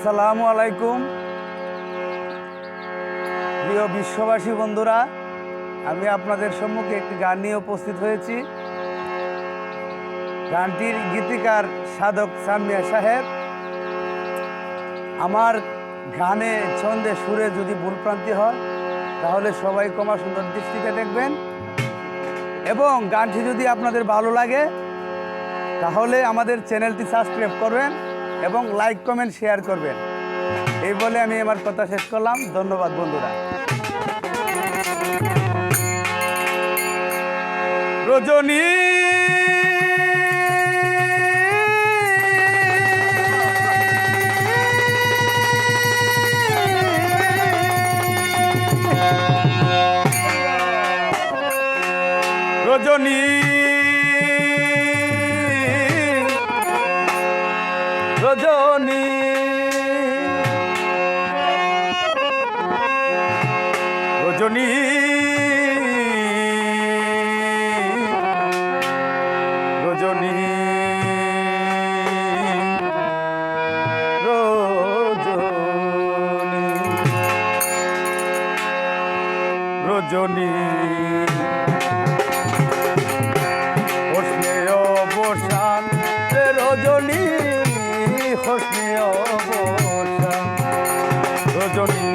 আসসালামু আলাইকুম। প্রিয় বিশ্ববাসী বন্ধুরা, আমি আপনাদের সম্মুখে একটি গান নিয়ে উপস্থিত হয়েছি। গানটির গীতিকার সাধক সামিয়া সাহেব, আমার গানে ছন্দে সুরে যদি ভুলপ্রান্তি হয়, তাহলে সবাই কমা সুন্দর দৃষ্টিতে দেখবেন। এবং গানটি যদি আপনাদের ভালো লাগে, তাহলে আমাদের চ্যানেলটি সাবস্ক্রাইব করবেন। এবং লাইক কমেন্ট শেয়ার করবেন। এই বলে আমি আমার কথা শেষ করলাম। ধন্যবাদ, বন্ধুরা। রজনী! রজনী! রজনী। হোসনে অবসান রজনী হোসনে অবসান রজনী।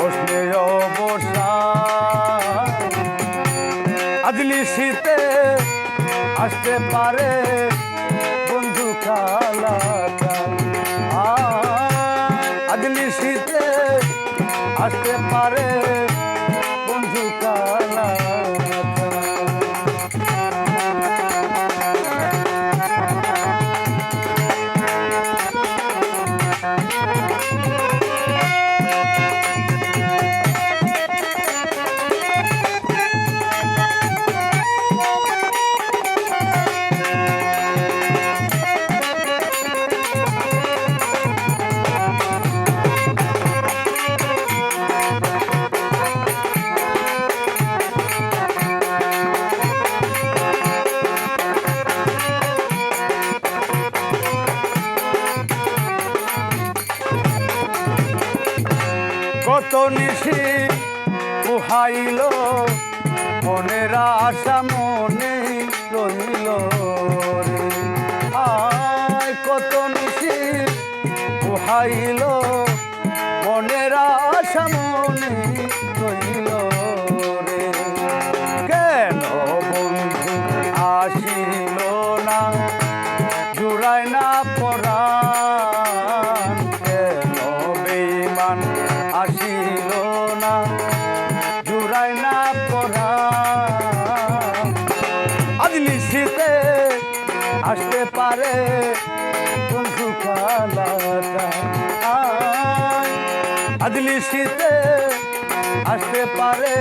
হোসনে অবসান আজলি শীতে আসতে পারে আসতে পারে। নিশি উহাইল মনের আশা মনে রইল রে। আয় কত নিশি উহাইল আসতে পারে আজ নিশিতে আসতে পারে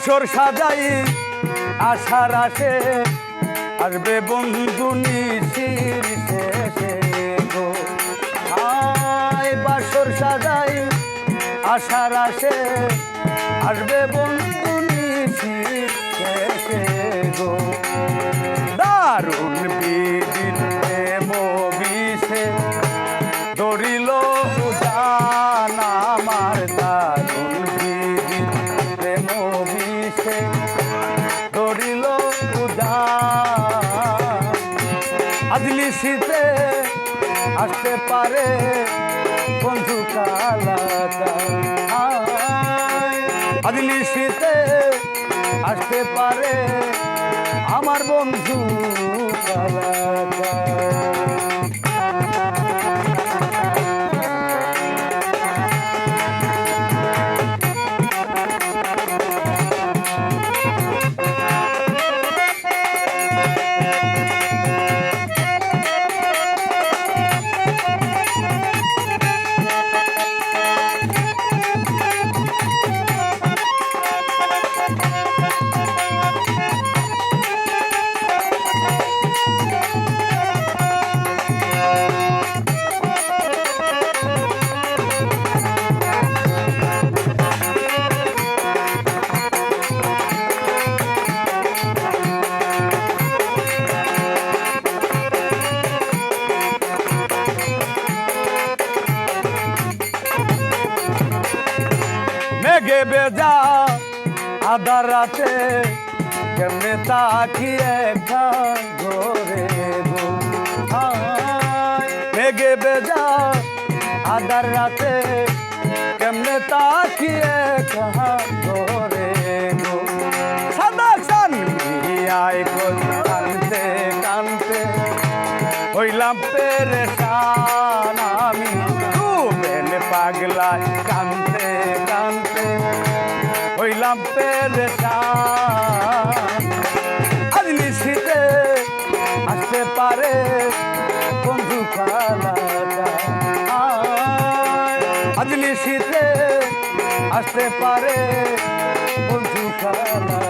বাসর সাজাই, আশার আসে, আসবে বন্ধু নিশির শেষে বাসর সাজাই, আশার আসে, আসবে বন্ধু নিশির শেষে গো। দারুণ আসতে পারে। বন্ধু আজলি শীতে আসতে পারে আমার বন্ধু কালাটা বেজা আধার রাতে, কেমনে তাকিয়ে ঘরে গো। বেজা আধার রাতে, কেমনে তাকিয়ে ঘরে গো। সাদা সান আয় কানতে কানতে, হইলাম পেরেশান আমি। ডুবেন পাগলায় কানতে কানতে হইলাম পেরেশান আজ নিশিতে আসতে পারে বন্ধু খালাটা। আজ নিশিতে আসতে পারে বন্ধু খালাটা।